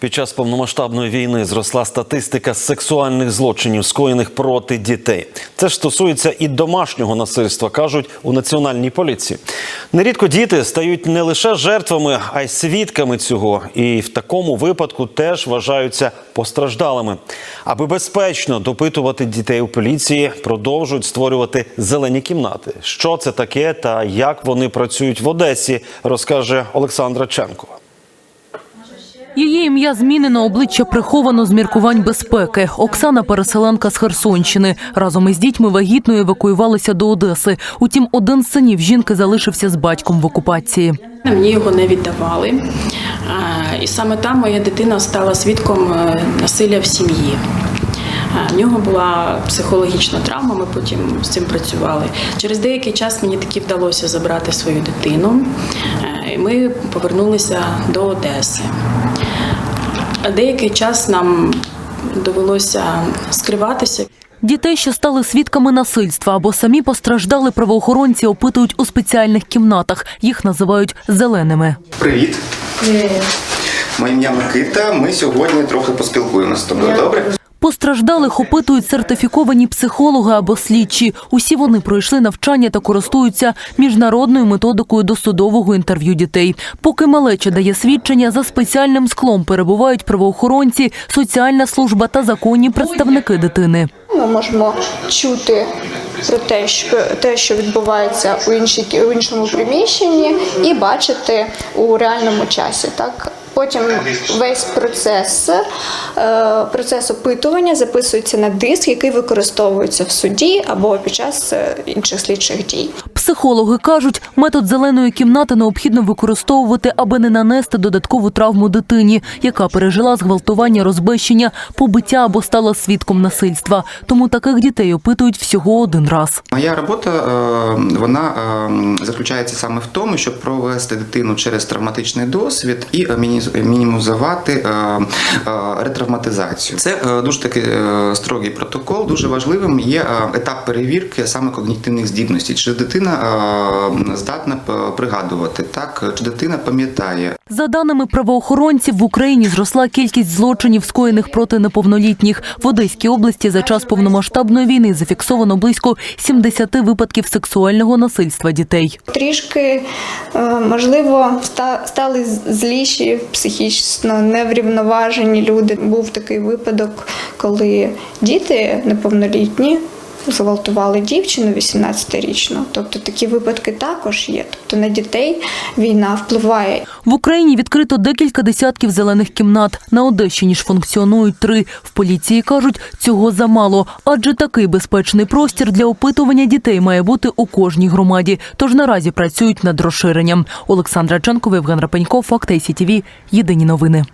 Під час повномасштабної війни зросла статистика сексуальних злочинів, скоєних проти дітей. Це ж стосується і домашнього насильства, кажуть у національній поліції. Нерідко діти стають не лише жертвами, а й свідками цього. І в такому випадку теж вважаються постраждалими. Аби безпечно допитувати дітей у поліції, продовжують створювати зелені кімнати. Що це таке та як вони працюють в Одесі, розкаже Олександра Ченкова. Її ім'я змінено, обличчя приховано з міркувань безпеки. Оксана переселенка з Херсонщини. Разом із дітьми вагітною евакуювалися до Одеси. Утім, один з синів жінки залишився з батьком в окупації. Мені його не віддавали. І саме там моя дитина стала свідком е, насилля в сім'ї. В нього була психологічна травма, ми потім з цим працювали. Через деякий час мені таки вдалося забрати свою дитину, е, і ми повернулися до Одеси. Деякий час нам довелося скриватися. Дітей, що стали свідками насильства або самі постраждали, правоохоронці опитують у спеціальних кімнатах. Їх називають зеленими. Привіт. Моє ім'я Микита. Ми сьогодні трохи поспілкуємося з тобою. Добре? Постраждалих опитують сертифіковані психологи або слідчі. Усі вони пройшли навчання та користуються міжнародною методикою досудового інтерв'ю дітей. Поки малеча дає свідчення, за спеціальним склом перебувають правоохоронці, соціальна служба та законні представники дитини. Ми можемо чути про те, що те, що відбувається у іншій у іншому приміщенні, і бачити у реальному часі. Так потім весь процес, е, процес опитування записується на диск, який використовується в суді або під час е, інших слідчих дій. Психологи кажуть, метод зеленої кімнати необхідно використовувати, аби не нанести додаткову травму дитині, яка пережила зґвалтування, розбещення, побиття або стала свідком насильства. Тому таких дітей опитують всього один раз. Моя робота е, вона е, заключається саме в тому, щоб провести дитину через травматичний досвід і е, мінімізувати ретравматизацію. Це дуже такий строгий протокол. Дуже важливим є етап перевірки саме когнітивних здібностей. Чи дитина е, здатна пригадувати, так чи дитина пам'ятає, За даними правоохоронців, в Україні зросла кількість злочинів, скоєних проти неповнолітніх. В Одеській області за час повномасштабної війни зафіксовано близько 70 випадків сексуального насильства дітей. Трішки е, можливо стали зліші, психічно неврівноважені люди. Був такий випадок, коли діти неповнолітні. Зґвалтували дівчину 18-річну. Тобто такі випадки також є. Тобто на дітей війна впливає. В Україні відкрито декілька десятків зелених кімнат. На Одещині ж функціонують три. В поліції кажуть, цього замало, адже такий безпечний простір для опитування дітей має бути у кожній громаді. Тож наразі працюють над розширенням. Олександра Ченкова, Євген Рапенько, Факт ICTV. Єдині новини.